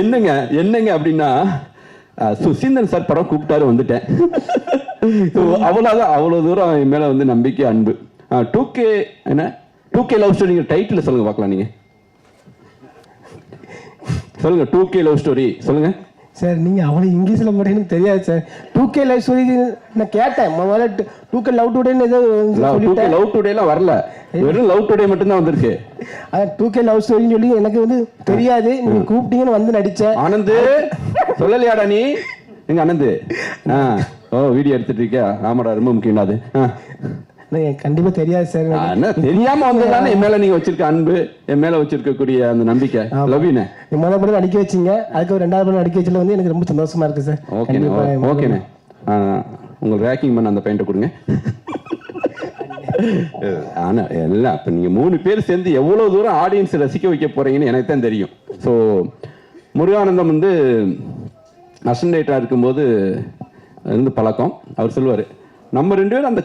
என்னங்க என்னங்க அப்படின்னா சுசீந்தன் சார் படம் கூப்பிட்டாரு வந்துட்டேன். அவ்வளோதான் அவ்வளோ தூரம் என் மேலே வந்து நம்பிக்கை அன்பு. டூ கே என்ன? Two K love story title சொல்லுங்க பார்க்கலாம் நீங்க. சொல்லுங்க டூ கே லவ் ஸ்டோரி சொல்லுங்க. சார் நீங்கள் அவ்வளோ இங்கிலீஷில் மட்டும் தெரியாது sir. Two K life story நான் கேட்டேன். முதல்ல டூ கே லவ் டுடேன்னு ஏதோ லவ் டுடேலாம் வரல. வெறும் லவ் டுடே மட்டும்தான் வந்திருக்கு. அதான் டூ கே லவ் ஸ்டோரின்னு சொல்லி எனக்கு வந்து தெரியாது. நீங்கள் கூப்பிட்டீங்கன்னு வந்து நடித்தேன் ஆனந்து சொல்லலையாடா நீ? எங்க ஆனந்து? ஆ. ஓ வீடியோ எடுத்துட்டு இருக்கியா? ஆமாடா ரொம்ப முக்கியம் அது. ஆ. கண்டிப்பாக தெரியாது சார். என்ன தெரியாம வந்ததுதானே? என் மேல நீங்க வச்சிருக்க அன்பு என் மேல வச்சிருக்கக்கூடிய அந்த நம்பிக்கை. லவ்யூனே முதல் படம் நடிக்க வச்சீங்க. அதுக்கு ரெண்டாவது படம் நடிக்க வச்சதுல வந்து எனக்கு ரொம்ப சந்தோஷமா இருக்கு சார். ஓகேண்ணே. ஓகேண்ணே ஆ, உங்களுக்கு ரேக்கிங் பண்ண அந்த பெயிண்ட்டை கொடுங்க. ஆனா எல்லாம் இப்ப நீங்க மூணு பேர் சேர்ந்து எவ்வளவு தூரம் ஆடியன்ஸ் ரசிக்க வைக்க போறீங்கன்னு எனக்கு தான் தெரியும். ஸோ முருகானந்தம் வந்து அசன்டேட்டா இருக்கும்போது இருந்து பழக்கம். அவர் சொல்லுவாரு நம்ம ரெண்டு பேரும் அந்த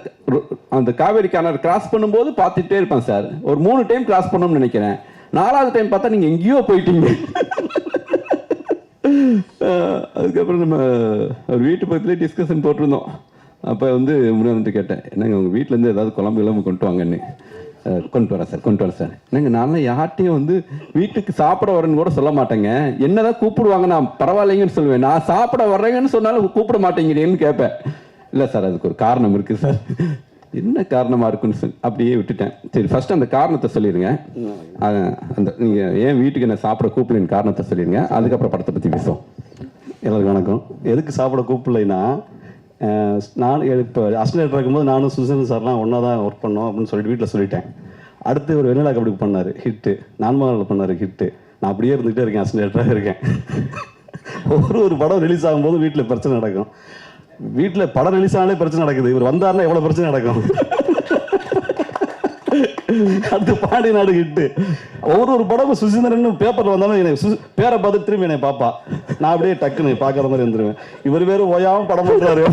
அந்த காவேரி கிணறு கிராஸ் பண்ணும்போது பார்த்துட்டே இருப்பேன் சார் ஒரு மூணு டைம் கிராஸ் பண்ணணும்னு நினைக்கிறேன். நாலாவது டைம் பார்த்தா நீங்கள் எங்கேயோ போயிட்டீங்க. அதுக்கப்புறம் நம்ம ஒரு வீட்டு பக்கத்துலேயே டிஸ்கஷன் போட்டிருந்தோம். அப்போ வந்து முன்னாடி கேட்டேன் என்னங்க உங்கள் வீட்டிலேருந்து ஏதாவது குழம்பு இல்லாமல் கொண்டு வாங்கன்னு? கொண்டு வரேன் சார் கொண்டு வரேன் சார் என்னங்க நான்லாம் யார்ட்டையும் வந்து வீட்டுக்கு சாப்பிட வரேன்னு கூட சொல்ல மாட்டேங்க. என்னதான் கூப்பிடுவாங்க நான் பரவாயில்லைங்கன்னு சொல்லுவேன். நான் சாப்பிட வர்றேங்கன்னு சொன்னாலும் கூப்பிட மாட்டேங்கிறேன்னு கேட்பேன். இல்லை சார் அதுக்கு ஒரு காரணம் இருக்குது சார். என்ன காரணமா இருக்குன்னு சொல்லி அப்படியே விட்டுட்டேன். சரி ஃபர்ஸ்ட் அந்த காரணத்தை சொல்லிடுங்க. அந்த நீங்க ஏன் வீட்டுக்கு என்ன சாப்பிட கூப்பிடலின் காரணத்தை சொல்லிடுங்க. அதுக்கப்புறம் படத்தை பத்தி பேசுவோம். எல்லாருக்கும் வணக்கம். எதுக்கு சாப்பிட கூப்பிடலைன்னா நான் இப்போ அஸ்டேட் இருக்கும்போது நானும் சுசன் சார்லாம் ஒன்றா தான் ஒர்க் பண்ணோம் அப்படின்னு சொல்லிட்டு வீட்டில் சொல்லிட்டேன். அடுத்து ஒரு வெண்ணிலா கபடி பண்ணார் ஹிட்டு நான்மகளில் பண்ணார் ஹிட்டு நான் அப்படியே இருந்துகிட்டே இருக்கேன் அஸ்டேட்டராக இருக்கேன். ஒரு ஒரு படம் ரிலீஸ் ஆகும்போது வீட்டில் பிரச்சனை நடக்கும். வீட்டில் படம் ரிலீஸ் ஆனாலே பிரச்சனை நடக்குது. இவர் வந்தார்னா எவ்வளோ பிரச்சனை நடக்கும்? அடுத்து பாடி நாடு ஹிட்டு ஒவ்வொரு ஒரு படமும் சுசீந்திரன் பேப்பர்ல வந்தாலும் எனக்கு சு- பேரை பார்த்து திரும்பி என்னை பாப்பா நான் அப்படியே டக்குன்னு பார்க்குற மாதிரி இருந்துருவேன். இவர் வேறு ஓயாமல் படம் பண்ணுறாரு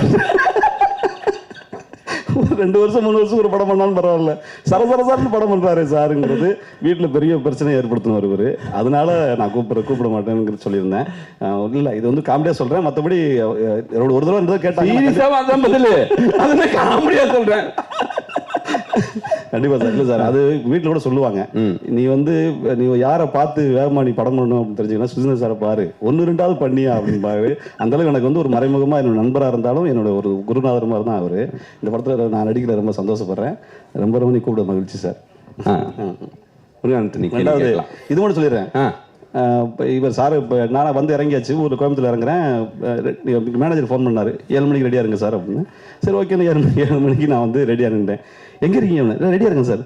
ரெண்டு வருஷம் மூணு வருஷம் ஒரு படம் பண்ணாலும் பரவாயில்ல. சரசரசரன்னு படம் பண்றாரு சாருங்கிறது. வீட்டுல பெரிய பிரச்சனை ஏற்படுத்தினார் இவரு. அதனால நான் கூப்பிட கூப்பிட மாட்டேன்னு சொல்லியிருந்தேன். இல்லை இல்ல இது வந்து காமெடியா சொல்றேன். மத்தபடி என்னோட ஒரு தடவை ரெண்டு கேட்டேன் கேட்டாங்க. அதான் பதில். காமெடியா சொல்றேன். கண்டிப்பா சார் இல்ல சார். அது வீட்ல கூட சொல்லுவாங்க. நீ வந்து நீ யாரை பார்த்து வேகமா நீ படம் பண்ணணும் அப்படின்னு தெரிஞ்சுக்கணும் சுஜின சாரை பாரு. ஒன்னு ரெண்டாவது பண்ணியா அப்படின்னு பாரு அந்த அளவுக்கு எனக்கு வந்து ஒரு மறைமுகமா என்னோட நண்பரா இருந்தாலும் என்னோட ஒரு குருநாதர் மாதிரி தான் அவரு. இந்த படத்துல நான் நடிக்கிற ரொம்ப சந்தோஷப்படுறேன். ரொம்ப ரொம்ப நீ கூப்பிட மகிழ்ச்சி சார். கேட்கலாம். இது மட்டும் சொல்லிடுறேன். இவர் சார் இப்போ நான் வந்து இறங்கியாச்சு ஒரு கோயம்புத்தூர் இறங்குறேன். மேனேஜர் ஃபோன் பண்ணார். ஏழு மணிக்கு ரெடியாக இருங்க சார் அப்படின்னு. சரி ஓகே ஏழு மணி ஏழு மணிக்கு நான் வந்து ரெடியாக இருந்தேன் எங்கே இருக்கீங்க ரெடியாக இருக்கேன் சார்.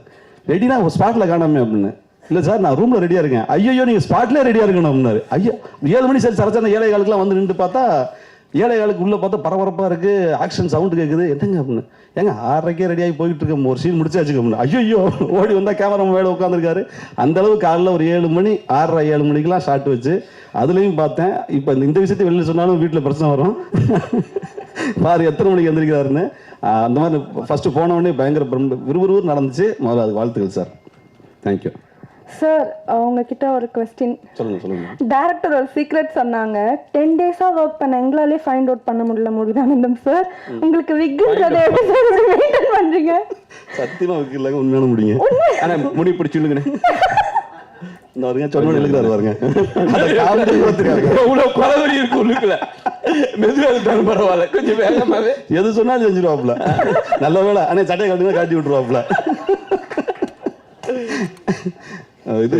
ரெடினா ஸ்பாட்டில் காணாமே அப்படின்னு. இல்லை சார் நான் ரூமில் ரெடியாக இருக்கேன். ஐயோ நீங்கள் ஸ்பாட்லேயே ரெடியாக இருக்கணும் அப்படின்னாரு. ஐயோ ஏழு மணி சரி சரச்சன ஏழை காலுக்குலாம் வந்து நின்று பார்த்தா ஏழை காலுக்கு உள்ளே பார்த்தா பரபரப்பாக இருக்கு. ஆக்ஷன் சவுண்டு கேட்குது எதுங்க அப்படின்னு. ஏங்க ஆறரைக்கே ரெடியாகி போயிட்டு இருக்கோம். ஒரு சீன் முடிச்சு வச்சுக்கோங்க ஐயோ ஓடி வந்தா கேமரா வேலை உட்காந்துருக்காரு அந்த அளவுக்கு காலைல ஒரு ஏழு மணி ஆறரை ஏழு மணிக்கெல்லாம் ஷாட் வச்சு அதுலேயும் பார்த்தேன். இப்போ இந்த இந்த விஷயத்தை வெளியில் சொன்னாலும் வீட்டில் பிரச்சனை வரும். பாரு எத்தனை மணிக்கு எந்திரிக்கிறாருன்னு. அந்த மாதிரி ஃபர்ஸ்ட் போன உடனே பயங்கர பிரம்ம- நடந்துச்சு. முதல்ல அது வாழ்த்துக்கள் சார் தேங்க்யூ சார் உங்ககிட்ட ஒரு கொஸ்டின் சொல்லுங்க சொல்லுங்க. டேரக்டர் ஒரு சீக்ரெட் சொன்னாங்க. டென் டேஸா ஒர்க் பண்ண எங்களாலே ஃபைண்ட் அவுட் பண்ண முடியல முருகானந்தம் சார் உங்களுக்கு விக்குன்றதை எப்படி சார் மெயின்டைன் பண்றீங்க? சத்தியமா வைக்கலாங்க உண்மையான முடியுங்க ஆனா முடி பிடிச்சுடுங்கண்ணே இந்த வருங்க சொன்ன கூட தெரியாது எவ்வளவு கொலவரி இருக்கு உள்ளுக்குள்ள. மெதுவாக இருந்தாலும் பரவாயில்ல. கொஞ்சம் வேகமாவே. எது சொன்னாலும் செஞ்சிருவாப்ல நல்ல வேலை அண்ணே சட்டையை கட்டி காட்டி விட்டுருவாப்ல இது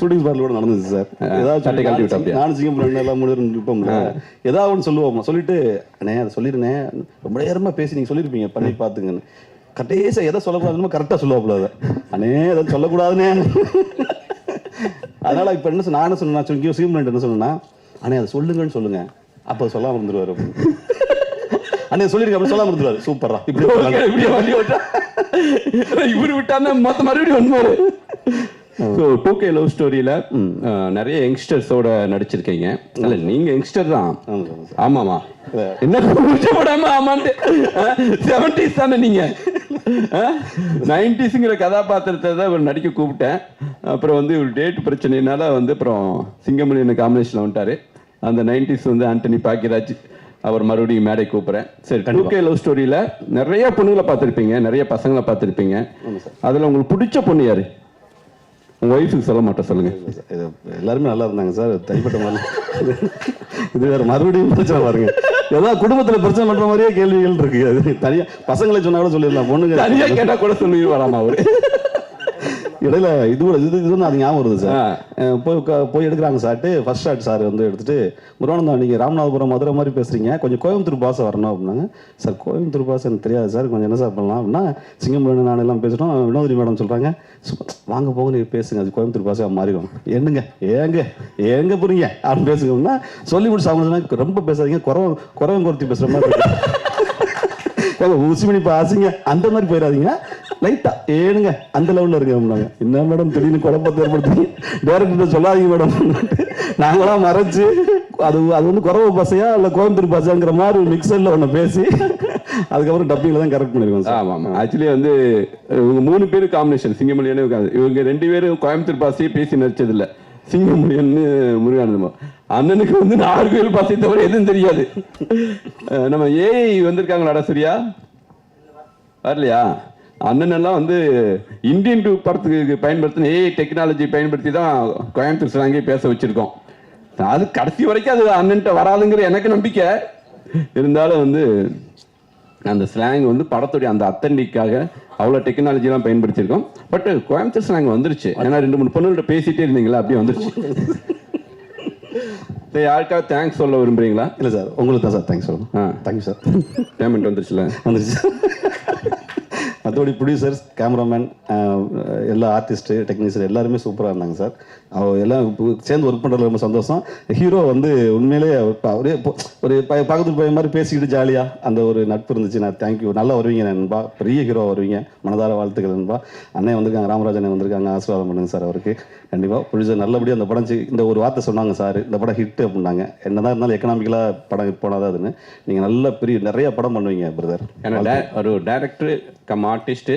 ஷூட்டிங் ஸ்பாட்ல கூட நடந்துச்சு சார் ஏதாவது கழட்டி விட்டாப்லையா? நானும் சிங்கம் ரெண்டு எல்லாம் பேரும் நிற்போம்ல ஏதாவது ஒன்று சொல்லுவோம் சொல்லிட்டு அண்ணே அதை சொல்லிருந்தேன் ரொம்ப நேரமா பேசி நீங்க சொல்லியிருப்பீங்க பண்ணி பார்த்துங்கன்னு. கடைசியா எதை சொல்லக்கூடாதுன்னு கரெக்டாக சொல்லுவாப்புல அதை. அண்ணே எதை சொல்லக்கூடாதுண்ணே. அதனால இப்ப என்ன சொன்ன- நான் என்ன சொன்னா சொல்லி சீமன் என்ன சொன்னா அண்ணே அதை சொல்லுங்கன்னு சொல்லுங்க. அப்போ சொல்லாம இருந்துருவாரு. அண்ணே சொல்லிருக்க அப்படி சொல்லாம இருந்துருவாரு. சூப்பரா இப்படி. இப்படியே வண்டி ஓட்டா இவரு விட்டாருன்னா மொத்த மறுபடியும் ஒன்றுமாரு ஸோ டூ கே லவ் ஸ்டோரியில் நிறைய யங்ஸ்டர்ஸோட நடிச்சிருக்கீங்க. இல்ல நீங்க யங்ஸ்டர் தான். ஆமாமா. என்ன கூச்சப்படாம ஆமான்ட்டு செவன்டிஸ் தானே நீங்க? நைன்டிஸுங்கிற கதாபாத்திரத்தை தான் இவர் நடிக்க கூப்பிட்டேன். அப்புறம் வந்து ஒரு டேட் பிரச்சனைனால வந்து அப்புறம் சிங்கமணி என்ன காம்பினேஷனில் வந்துட்டாரு. அந்த நைன்டிஸ் வந்து ஆண்டனி பாக்கியராஜ் அவர் மறுபடியும் மேடை கூப்பிட்றேன். சரி டூ கே லவ் ஸ்டோரியில் நிறைய பொண்ணுங்களை பார்த்துருப்பீங்க நிறைய பசங்களை பார்த்துருப்பீங்க. அதில் உங்களுக்கு பிடிச்ச பொண்ணு யாரு? உங்கள் ஒய்ஃபுக்கு சொல்ல மாட்டேன் சொல்லுங்கள் எல்லாருமே நல்லா இருந்தாங்க சார். தனிப்பட்ட மாதிரி. இது வேற மறுபடியும் பிரச்சனை பாருங்க. ஏதாவது குடும்பத்துல பிரச்சனை பண்ற மாதிரியே கேள்விகள் இருக்கு. அது தனியா பசங்களை சொன்னா கூட சொல்லிடலாம். பொண்ணுங்க தனியாக கேட்டால் கூட சொல்லிடுவாராமா அவரு? இடையில இது கூட இது இது ஒண்ணு அது ஞாபகம் வருது சார். போய் போய் எடுக்கிறாங்க சார்ட்டு ஃபர்ஸ்ட் ஷாட் சார் வந்து எடுத்துட்டு முருகானந்தம் நீங்க ராமநாதபுரம் மதுரை மாதிரி பேசுறீங்க. கொஞ்சம் கோயம்புத்தூர் பாசை வரணும் அப்படின்னாங்க. சார் கோயம்புத்தூர் பாசை எனக்கு தெரியாது சார் கொஞ்சம் என்ன சார் பண்ணலாம்? அப்படின்னா சிங்கம்புரம் நான் எல்லாம் பேசுறோம் வினோதினி மேடம் சொல்றாங்க. "சு- வாங்க போங்க நீங்க பேசுங்க. அது கோயம்புத்தூர் பாசையா மாறிடும். என்னங்க? ஏங்க? ஏங்க புரியுங்க? அப்படின்னு பேசுங்கன்னா சொல்லி முடிச்சு அவங்க சொன்னாங்க, ரொம்ப பேசாதீங்க. குறவ குறவன் குறைத்தி பேசுற மாதிரி இருக்கு." பாசிங்க அந்த மாதிரி போயிடாதீங்க. லைட்டா ஏனுங்க அந்த லெவலில் இருக்க அப்படின்னாங்க என்ன மேடம் திடீர்னு குழப்பத்தை ஏற்படுத்தி டேரக்டர் சொல்லாதீங்க மேடம் நாங்களாம் மறைச்சு அது அது வந்து குறவு பசையா இல்ல கோயம்புத்தூர் பசங்கிற மாதிரி மிக்சரில் ஒன்று பேசி அதுக்கப்புறம் டப்பிங்கில் தான் கரெக்ட் பண்ணிருக்கோம் சார் ஆமாம் ஆமாம் ஆக்சுவலி வந்து இவங்க மூணு பேரும் காம்பினேஷன் சிங்கமொழியனே இவங்க ரெண்டு பேரும் கோயம்புத்தூர் பாசையே பேசி நடிச்சதில்லை. சிங்கமொழியன்னு முருகானந்தமா. அண்ணனுக்கு வந்து நாகர்கோவில் பாசை தவிர எதுவும் தெரியாது. நம்ம ஏஐ வந்திருக்காங்களாடா சரியா வரலையா? அண்ணன் எல்லாம் வந்து இந்தியன் டூ படத்துக்கு பயன்படுத்தின ஏஐ டெக்னாலஜி பயன்படுத்தி தான் கோயம்புத்தூர் ஸ்லாங்கே பேச வச்சிருக்கோம். அது கடைசி வரைக்கும் அது அண்ணன்ட்ட வராதுங்கிற எனக்கு நம்பிக்கை. இருந்தாலும் வந்து அந்த ஸ்லாங் வந்து படத்துடைய அந்த அத்தன்டிக்காக அவ்வளோ டெக்னாலஜிலாம் பயன்படுத்தியிருக்கோம். பட் கோயம்புத்தூர் ஸ்லாங் வந்துருச்சு. ஏன்னா ரெண்டு மூணு பொண்ணுகிட்ட பேசிட்டே இருந்தீங்களா அப்படியே வந்துருச்சு. சரி யாருக்காவது தேங்க்ஸ் சொல்ல விரும்புறீங்களா? இல்ல சார் உங்களுக்கு தான் சார் தேங்க்ஸ் ஆ. சொல்லணும் தேங்க்யூ சார் பேமெண்ட் வந்துருச்சுல? வந்துருச்சு. மற்றபடி ப்ரொடியூசர்ஸ் கேமராமேன் எல்லா ஆர்டிஸ்ட்டு டெக்னீஷியன் எல்லாருமே சூப்பராக இருந்தாங்க சார். அவ எல்லாம் சேர்ந்து ஒர்க் பண்ணுறதுல ரொம்ப சந்தோஷம். ஹீரோ வந்து உண்மையிலேயே ப- ஒரே ஒரு பக்கத்து பையன் மாதிரி பேசிக்கிட்டு ஜாலியாக அந்த ஒரு நட்பு இருந்துச்சு. நான் தேங்க்யூ நல்லா வருவீங்க நண்பா. பெரிய ஹீரோ வருவீங்க. மனதார வாழ்த்துக்கள் நண்பா. அண்ணன் வந்திருக்காங்க ராமராஜ் அண்ணன் வந்திருக்காங்க ஆசீர்வாதம் பண்ணுங்க சார் அவருக்கு. கண்டிப்பாக ப்ரொடியூசர் நல்லபடியாக அந்த படம் இந்த ஒரு வார்த்தை சொன்னாங்க சார். இந்த படம் ஹிட் அப்படின்னாங்க. என்னதான் இருந்தாலும் எக்கனாமிக்கலாக படம் போனாதான் அதுன்னு. நீங்கள் நல்ல பெரிய நிறைய படம் பண்ணுவீங்க பிரதர் ஏன்னா ஒரு டேரக்டர் கம் ஆர்டிஸ்ட்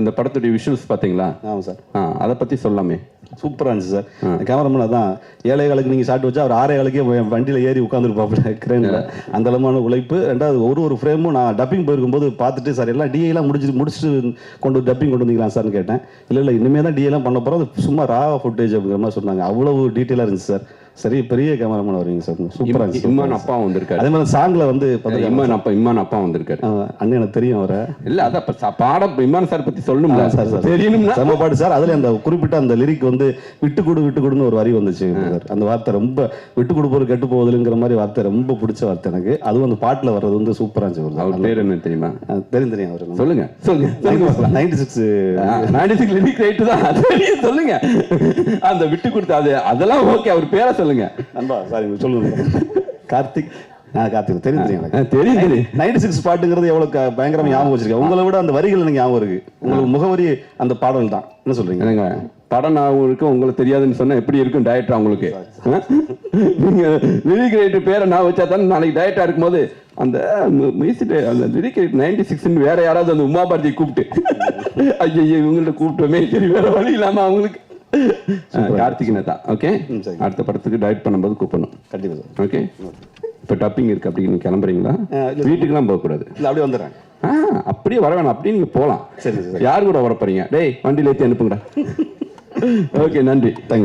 இந்த படத்துடைய விஷுவல்ஸ் பார்த்தீங்களா? ஆமாம் சார். ஆ அதை பற்றி சொல்லாமே. சூப்பராக இருந்துச்சு சார். கேமராமேன் அதான் ஏழை காலுக்கு நீங்கள் ஷாட் வச்சா அவர் ஆறே காலுக்கே வண்டியில் ஏறி உட்காந்துருப்பாப்புல கிரேனில் அந்த அளவான உழைப்பு. ரெண்டாவது ஒரு ஒரு ஃப்ரேமும் நான் டப்பிங் போயிருக்கும்போது பார்த்துட்டு சார் எல்லாம் டிஏலாம் முடிச்சு முடிச்சுட்டு கொண்டு டப்பிங் கொண்டு வந்தீங்களா சார்னு கேட்டேன். இல்லை இல்லை இனிமேல் தான் டிஏலாம் பண்ண போகிறோம் அது சும்மா ரா ஃபுட்டேஜ் அப்படிங்கிற மாதிரி சொன்னாங்க. அவ்வளவு டீட்டெயிலாக இருந்துச்சு சார். சரி பெரிய கேமராமேன் வருவீங்க சார். சூப்பராக இருந்துச்சு இம்மான் அப்பா வந்திருக்காரு. அதே மாதிரி சாங்கில் வந்து இம்மான் அப்பா இம்மான் அப்பா வந்திருக்காரு. அண்ணன் எனக்கு தெரியும் அவரை. இல்ல அதான் பாடம் இம்மான் சார் பத்தி சொல்லணும்ல. சார் சார் தெரியணும்னா பாட்டு சார். அதுல அந்த குறிப்பிட்ட அந்த லிரிக் வந்து விட்டு கொடு விட்டு கொடுன்னு ஒரு வரி வந்துச்சு. அந்த வார்த்தை ரொம்ப விட்டு கொடுப்போர் கெட்டு போகுதுங்கிற மாதிரி வார்த்தை ரொம்ப பிடிச்ச வார்த்தை எனக்கு. அதுவும் அந்த பாட்டுல வர்றது வந்து சூப்பரா இருந்துச்சு அவர் பேர் என்ன தெரியுமா? தெரியும் தெரியும் அவர்? சொல்லுங்க. சொல்லுங்க. Ninety six ninety six lyric right தான். சொல்லுங்க. அந்த விட்டு கொடுத்த அது அதெல்லாம் ஓகே அவர் பேரை சொல்லுங்க. நண்பா சாரி சொல்லுங்க. கார்த்திக் கார்த்திக் தெரியும் தெரியும் தெரியும் தெரியும் நைன்டி சிக்ஸ் பாட்டுங்கிறது எவ்வளவு க- பயங்கரமா ஞாபகம் வச்சிருக்கேன் உங்களை விட அந்த வரிகள் எனக்கு ஞாபகம் இருக்கு. உங்களுக்கு முகவரி அந்த பாடல் தான். என்ன சொல்றீங்க? படம் ஞாபகம் இருக்கும் உங்களுக்கு தெரியாதுன்னு சொன்னா எப்படி இருக்கும் டயட்டா உங்களுக்கு? நீங்க லிரிக் ரைட்டு பேரை நான் வச்சா தானே நாளைக்கு டயட்டா இருக்கும்போது அந்த மியூசிக் அந்த லிரிக் ரைட் நைன்டி சிக்ஸ்னு வேற யாராவது அந்த உமா பாரதி கூப்பிட்டு. ஐயோ இவங்கள்ட்ட கூப்பிட்டோமே சரி வேற வழி இல்லாம அவங்களுக்கு. கார்த்திகனை தான் ஓகே. அடுத்த படத்துக்கு டயட் பண்ணும்போது கூப்பிடணும். கண்டிப்பா சார். ஓகே. இப்போ டப்பிங் இருக்கு அப்படி நீங்க கிளம்புறீங்களா. வீட்டுக்கெல்லாம் போகக்கூடாது. இல்ல அப்படியே வந்துடுறேன். ஆ அப்படியே வர வேணாம். அப்படியே நீங்க போகலாம். சரி. யார் கூட வர போறீங்க? டேய் வண்டியில ஏற்றி அனுப்புங்கடா. ஓகே நன்றி. தேங்க்யூ